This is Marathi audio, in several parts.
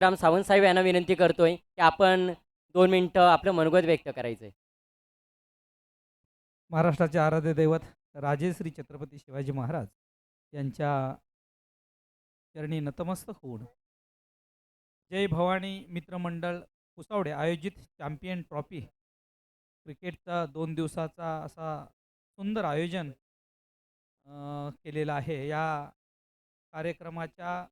राम सावंत साहेब यांना विनंती करतोय की आपण दोन मिनटं आपलं मनोगत व्यक्त करायचं आहे महाराष्ट्राचे आराध्य दैवत राजे श्री छत्रपती शिवाजी महाराज यांच्या चरणी नतमस्तक होऊन जय भवानी मित्रमंडळ कुसावडे आयोजित चॅम्पियन ट्रॉफी क्रिकेटचा दोन दिवसाचा असा सुंदर आयोजन केलेलं आहे. या कार्यक्रमाच्या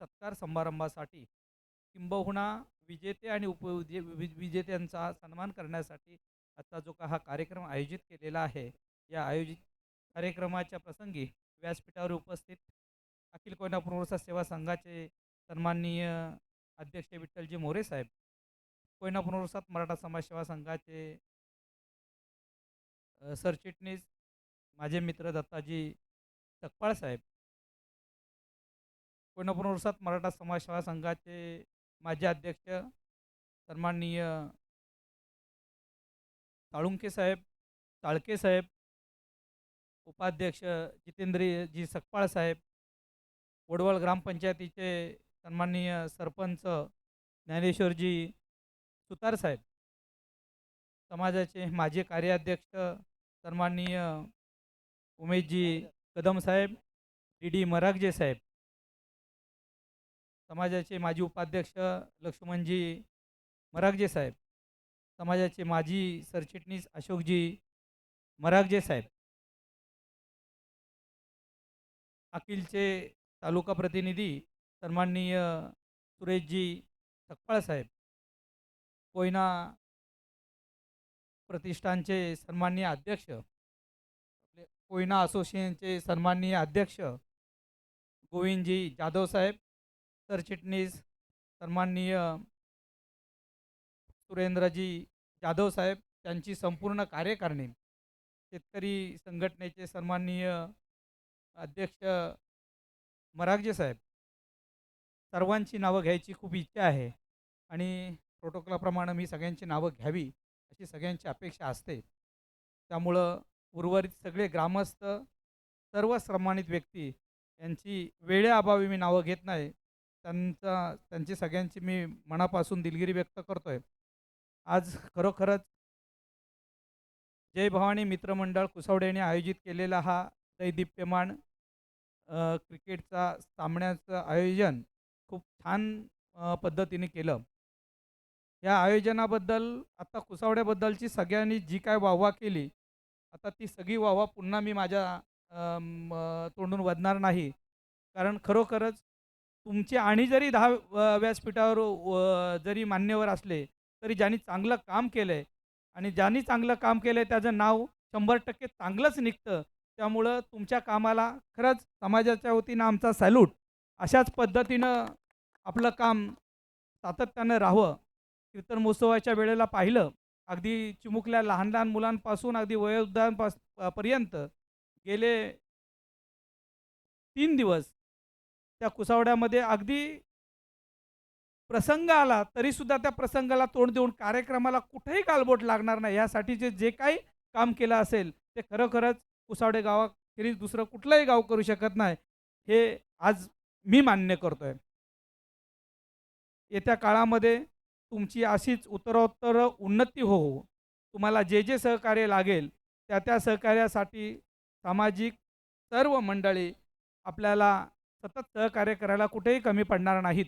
सत्कार समारंभासाठी किंबहुना विजेते आणि उपविजे वि- विजेत्यांचा सन्मान करण्यासाठी आजचा जो का हा कार्यक्रम आयोजित केलेला आहे या आयोजित कार्यक्रमाच्या प्रसंगी व्यासपीठावर उपस्थित अखिल कोयना पुनर्वसन सेवा संघाचे सन्माननीय अध्यक्ष विठ्ठलजी मोरे साहेब कोयना पुनर्वसात मराठा समाज सेवा संघाचे सरचिटणीस माझे मित्र दत्ताजी सकपाळ साहेब कोयना पुनर्वसात मराठा समाज सेवा संघाचे माजी अध्यक्ष सन्माननीय साळुंके साहेब ताळके साहेब उपाध्यक्ष जितेंद्रजी सकपाळ साहेब वडवळ ग्रामपंचायतीचे सन्माननीय सरपंच ज्ञानेश्वरजी सुतार साहेब समाजाचे माजी कार्याध्यक्ष सन्माननीय उमेशजी कदम साहेब डी डी मरागजे साहेब. समाजाचे माजी उपाध्यक्ष लक्ष्मणजी मरागजे साहेब समाजाचे माजी सरचिटणीस अशोकजी मरागजे साहेब अखिलचे तालुका प्रतिनिधी सन्माननीय सुरेशजी सकपाळ साहेब कोयना प्रतिष्ठानचे सन्माननीय अध्यक्ष कोयना असोसिएशनचे सन्माननीय अध्यक्ष गोविंदजी जाधव साहेब सरचिटणीस सन्माननीय सुरेंद्रजी जाधव साहेब त्यांची संपूर्ण कार्यकारिणी शेतकरी संघटनेचे सन्माननीय अध्यक्ष मरागजे साहेब. सर्वांची नावं घ्यायची खूप इच्छा आहे आणि प्रोटोकॉलप्रमाणे मी सगळ्यांची नावं घ्यावी अशी सगळ्यांची अपेक्षा असते. त्यामुळं उर्वरित सगळे ग्रामस्थ सर्व सन्मानित व्यक्ती यांची वेळेअभावी मी नावं घेत नाही. त्यांचा त्यांची सगळ्यांची मी मनापासून दिलगिरी व्यक्त करतो आहे आज खरोखरच जय भवानी मित्रमंडळ कुसावडे आयोजित केलेला हा दैदिप्यमान क्रिकेटचा सामन्याचं आयोजन खूप छान पद्धतीने केलं. या आयोजनाबद्दल आता कुसावड्याबद्दलची सगळ्यांनी जी काय वाहवा केली आता ती सगळी वाहवा पुन्हा मी माझ्या तोंडून वदणार नाही. कारण खरोखरच तुमचे आणि जरी दहा व्यासपीठावर जरी मान्यवर असले तरी ज्यांनी चांगलं काम केलं आहे आणि ज्यांनी चांगलं काम केलं आहे त्याचं नाव शंभर टक्के चांगलंच निघतं. त्यामुळं तुमच्या कामाला खरंच समाजाच्या वतीनं आमचा सॅल्यूट. अशाच पद्धतीनं आपलं काम सातत्यानं राहावं. कीर्तन महोत्सवाच्या वेळेला पाहिलं अगदी चिमुकल्या लहान लहान मुलांपासून अगदी वयोवृद्धांपास पर्यंत गेले तीन दिवस. त्या कुसावड्यामध्ये अगदी प्रसंग आला तरीसुद्धा त्या प्रसंगाला तोंड देऊन कार्यक्रमाला कुठेही गालबोट लागणार नाही. यासाठी जे जे काही काम केलं असेल ते खरोखरच कुसावडे गावाखेरीज दुसरं कुठलंही गाव करू शकत नाही हे आज मी मान्य करतोय. येत्या काळामध्ये तुमची अशीच उत्तरोत्तर उन्नती हो तुम्हाला जे जे सहकार्य लागेल त्या त्या सहकार्यासाठी सामाजिक सर्व मंडळी आपल्याला सतत सहकार्य करायला कुठेही कमी पडणार नाहीत.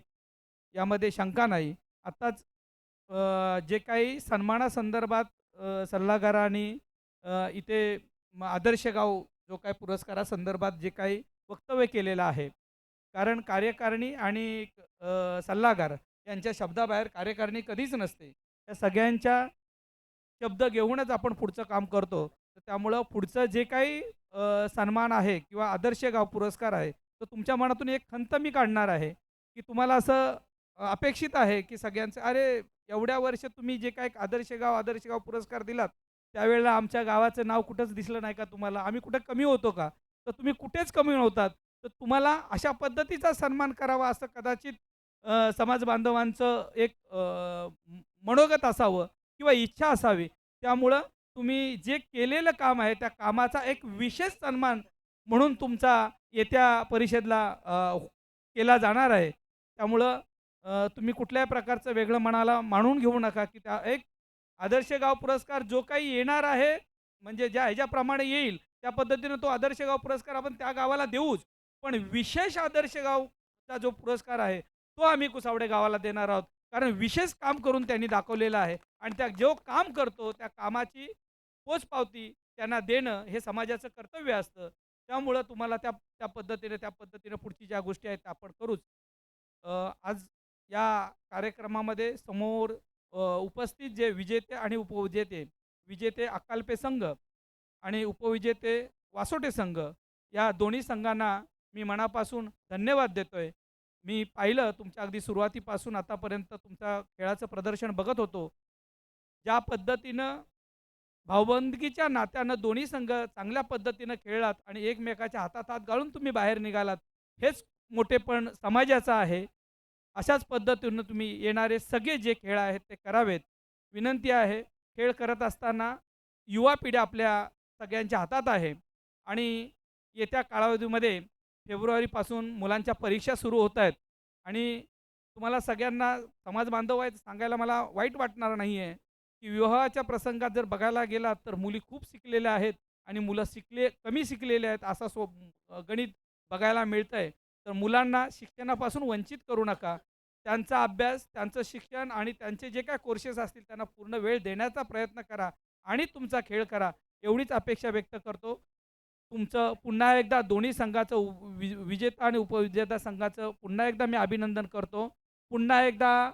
यामध्ये शंका नाही. आत्ताच जे काही सन्मानासंदर्भात सल्लागारांनी इथे आदर्श गाव जो काही पुरस्कारासंदर्भात जे काही वक्तव्य केलेलं आहे. कारण कार्यकारिणी आणि सल्लागार यांच्या शब्दाबाहेर कार्यकारिणी कधीच नसते. या सगळ्यांच्या शब्द घेऊनच आपण पुढचं काम करतो. तर त्यामुळं पुढचं जे काही सन्मान आहे किंवा आदर्श गाव पुरस्कार आहे तर तुमच्या मनातून एक खंत मी काढणार आहे की तुम्हाला असं अपेक्षित आहे की सगळ्यांचं अरे एवढ्या वर्ष तुम्ही जे काय आदर्श गाव आदर्श गाव पुरस्कार दिलात त्यावेळेला आमच्या गावाचं नाव कुठंच दिसलं नाही का तुम्हाला? आम्ही कुठं कमी होतो का? तर तुम्ही कुठेच कमी नव्हतात. तर तुम्हाला अशा पद्धतीचा सन्मान करावा असं कदाचित समाज बांधवांचं एक मनोगत असावं किंवा इच्छा असावी. त्यामुळं तुम्ही जे केलेलं काम आहे त्या कामाचा एक विशेष सन्मान म्हणून तुमचा येत्या परिषदला केला जाणार आहे. त्यामुळं तुम्ही कुठल्याही प्रकारचं वेगळं मनाला मानून घेऊ नका की त्या एक आदर्श गाव पुरस्कार जो काही येणार आहे म्हणजे ज्या ह्याच्याप्रमाणे येईल त्या पद्धतीनं तो आदर्श गाव पुरस्कार आपण त्या गावाला देऊच. पण विशेष आदर्श गावचा जो पुरस्कार आहे तो आम्ही कुसावडे गावाला देणार आहोत. कारण विशेष काम करून त्यांनी दाखवलेलं आहे आणि त्या जो काम करतो त्या कामाची पोचपावती त्यांना देणं हे समाजाचं कर्तव्य असतं. त्यामुळं तुम्हाला त्या त्या पद्धतीने त्या पद्धतीने पुढची ज्या गोष्टी आहेत त्या आपण करूच. आज या कार्यक्रमामध्ये समोर उपस्थित जे विजेते आणि उपविजेते विजेते अकाल्पे संघ आणि उपविजेते वासोटे संघ या दोन्ही संघांना मी मनापासून धन्यवाद देतोय. मी पाहिलं तुमच्या अगदी सुरुवातीपासून आतापर्यंत तुमच्या खेळाचं प्रदर्शन बघत होतो. ज्या पद्धतीनं भावबंदकीच्या नात्यानं दोन्ही संघ चांगल्या पद्धतीनं खेळलात आणि एकमेकाच्या हातात हात घालून तुम्ही बाहेर निघालात हेच मोठेपण समाजाचं आहे. अशाच पद्धतीनं तुम्ही येणारे सगळे जे खेळ आहेत ते करावेत. विनंती आहे खेळ करत असताना युवा पिढी आपल्या सगळ्यांच्या हातात आहे आणि येत्या कालावधीमध्ये फेब्रुवारीपासून मुलांच्या परीक्षा सुरू होत आहेत आणि तुम्हाला सगळ्यांना समाज बांधव आहेत सांगायला मला वाईट वाटणार नाही आहे की विवाहाच्या प्रसंगात जर बघायला गेलात तर मुली खूप शिकलेल्या आहेत आणि मुलं शिकले कमी शिकलेले आहेत असा सो गणित बघायला मिळतं आहे तर मुलांना शिक्षणापासून वंचित करू नका. त्यांचा अभ्यास त्यांचं शिक्षण आणि त्यांचे जे काय कोर्सेस असतील त्यांना पूर्ण वेळ देण्याचा प्रयत्न करा आणि तुमचा खेळ करा. एवढीच अपेक्षा व्यक्त करतो. तुमचं पुन्हा एकदा दोन्ही संघाचं वि विजेता आणि उपविजेता संघाचं पुन्हा एकदा मी अभिनंदन करतो. पुन्हा एकदा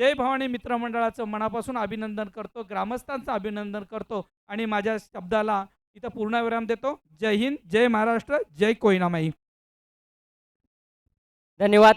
जय भवानी मित्रमंडळाचं मनापासून अभिनंदन करतो ग्रामस्थांचं अभिनंदन करतो आणि माझ्या शब्दाला इथं पूर्णविराम देतो. जय हिंद जय महाराष्ट्र जय कोयनामाई. धन्यवाद